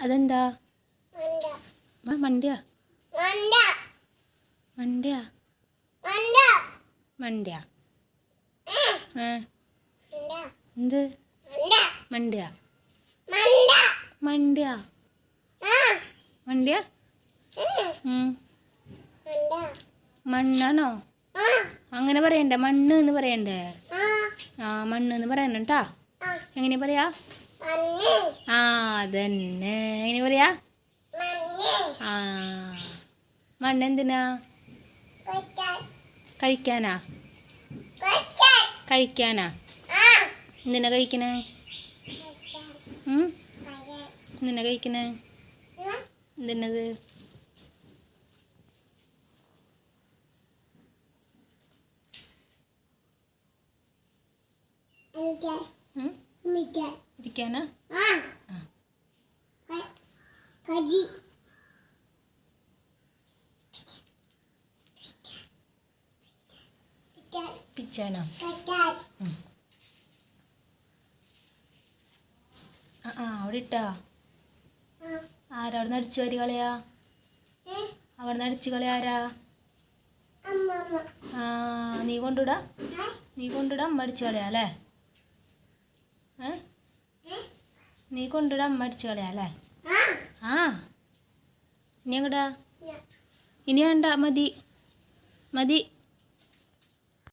അതെന്താ? മണ്ട്യ? മണ്ട. മണ്ട്യ? മണ്ട. മണ്ട്യ? എന്ത്? മണ്ട. മണ്ട്യ? മണ്ട. മണ്ട്യ? മണ്ട്യ? മണ്ണാണോ? അങ്ങനെ പറയണ്ടേ മണ്ണ് എന്ന് പറയണ്ടേ? ആ. മണ്ണ് എന്ന് പറയണം കേട്ടാ എങ്ങനെ പറയാ? ആ അതന്നെ. എങ്ങനെ പറയാ? മണ്ണ് ആ. മണ്ണ് എന്തിനാ? കഴിക്കാനാ? കഴിക്കാനാ? എന്തിനാ കഴിക്കണേ? എന്തിനാ കഴിക്കണേ? എന്തിനത്? മിറ്റാൻ ഇരിക്കാനാ? പിച്ചാനോ? ആ ആ അവിടെ ഇട്ടാ. ആരാ? അവിടെ നിന്ന് അടിച്ചു വരി കളയാ? അവിടെ നിന്ന് അടിച്ചു കളയാ ആ നീ കൊണ്ടുവിടാ. നീ കൊണ്ടുടാ അമ്മ അടിച്ചു കളയാ അല്ലേ? ഏ? നീ കൊണ്ടുവിടാ അമ്മ അടിച്ചു കളയാ അല്ലേ? ആ. ഇനി എങ്ങടാ? ഇനി വേണ്ട മതി. മതി.